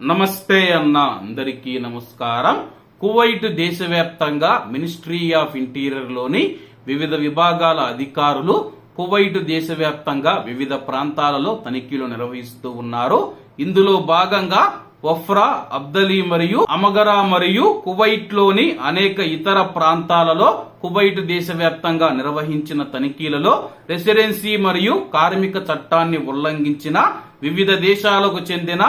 నమస్తే అన్న అందరికీ నమస్కారం. కువైట్ దేశవ్యాప్తంగా మినిస్ట్రీ ఆఫ్ ఇంటీరియర్లోని వివిధ విభాగాల అధికారులు కువైట్ దేశవ్యాప్తంగా వివిధ ప్రాంతాలలో తనిఖీలు నిర్వహిస్తూ ఉన్నారు. ఇందులో భాగంగా వఫ్రా అబ్దలీ మరియు అమగరా మరియు కువైట్లోని అనేక ఇతర ప్రాంతాలలో కువైట్ దేశవ్యాప్తంగా నిర్వహించిన తనిఖీలలో రెసిడెన్సీ మరియు కార్మిక చట్టాన్ని ఉల్లంఘించిన వివిధ దేశాలకు చెందిన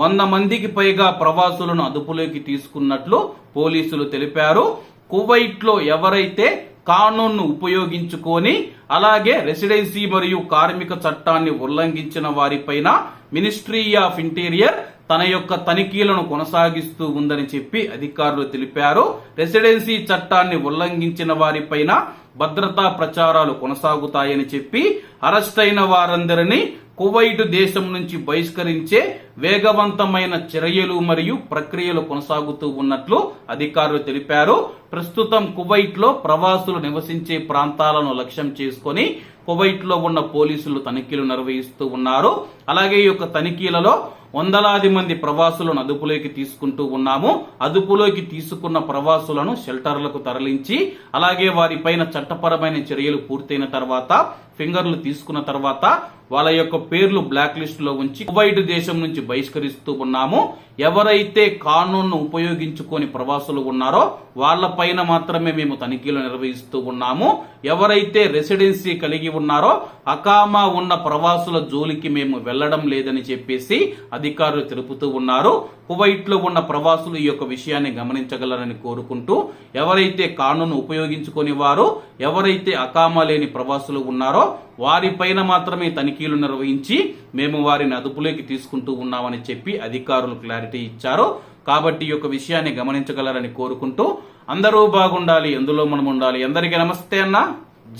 వంద మందికి పైగా ప్రవాసులను అదుపులోకి తీసుకున్నట్లు పోలీసులు తెలిపారు. కువైట్లో ఎవరైతే కానూన్ను ఉపయోగించుకొని అలాగే రెసిడెన్సీ మరియు కార్మిక చట్టాన్ని ఉల్లంఘించిన వారిపైన మినిస్ట్రీ ఆఫ్ ఇంటీరియర్ తన యొక్క తనిఖీలను కొనసాగిస్తూ ఉందని చెప్పి అధికారులు తెలిపారు. రెసిడెన్సీ చట్టాన్ని ఉల్లంఘించిన వారిపైన భద్రతా ప్రచారాలు కొనసాగుతాయని చెప్పి అరెస్ట్ అయిన వారందరినీ కువైట్ దేశం నుంచి బహిష్కరించే వేగవంతమైన చర్యలు మరియు ప్రక్రియలు కొనసాగుతూ ఉన్నట్లు అధికారులు తెలిపారు. ప్రస్తుతం కువైట్లో ప్రవాసులు నివసించే ప్రాంతాలను లక్ష్యం చేసుకొని కువైట్లో ఉన్న పోలీసులు తనిఖీలు నిర్వహిస్తూ ఉన్నారు. అలాగే ఈ యొక్క తనిఖీలలో వందలాది మంది ప్రవాసులను అదుపులోకి తీసుకుంటూ ఉన్నాము. అదుపులోకి తీసుకున్న ప్రవాసులను షెల్టర్లకు తరలించి అలాగే వారిపైన చట్టపరమైన చర్యలు పూర్తయిన తర్వాత ఫింగర్లు తీసుకున్న తర్వాత వాళ్ళ యొక్క పేర్లు బ్లాక్ లిస్ట్లో ఉంచి కువైట్ దేశం నుంచి బహిష్కరిస్తూ ఉన్నాము. ఎవరైతే కానూన్ను ఉపయోగించుకొని ప్రవాసులు ఉన్నారో వాళ్ళపైన మాత్రమే మేము తనిఖీలు నిర్వహిస్తూ ఉన్నాము. ఎవరైతే రెసిడెన్సీ కలిగి ఉన్నారో అకామా ఉన్న ప్రవాసుల జోలికి మేము వెళ్ళడం లేదని చెప్పేసి అధికారులు తెలుపుతూ ఉన్నారు. కువైట్లో ఉన్న ప్రవాసులు ఈ యొక్క విషయాన్ని గమనించగలరని కోరుకుంటూ ఎవరైతే కానూను ఉపయోగించుకొని వారు ఎవరైతే అకామా లేని ప్రవాసులు ఉన్నారో వారిపైన మాత్రమే తనిఖీలు నిర్వహించి మేము వారిని అదుపులోకి తీసుకుంటూ ఉన్నామని చెప్పి అధికారులు క్లారిటీ ఇచ్చారు. కాబట్టి ఈ యొక్క విషయాన్ని గమనించగలరని కోరుకుంటూ అందరూ బాగుండాలి ఎందులో మనం ఉండాలి అందరికీ నమస్తే అన్న.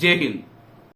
జై హింద్.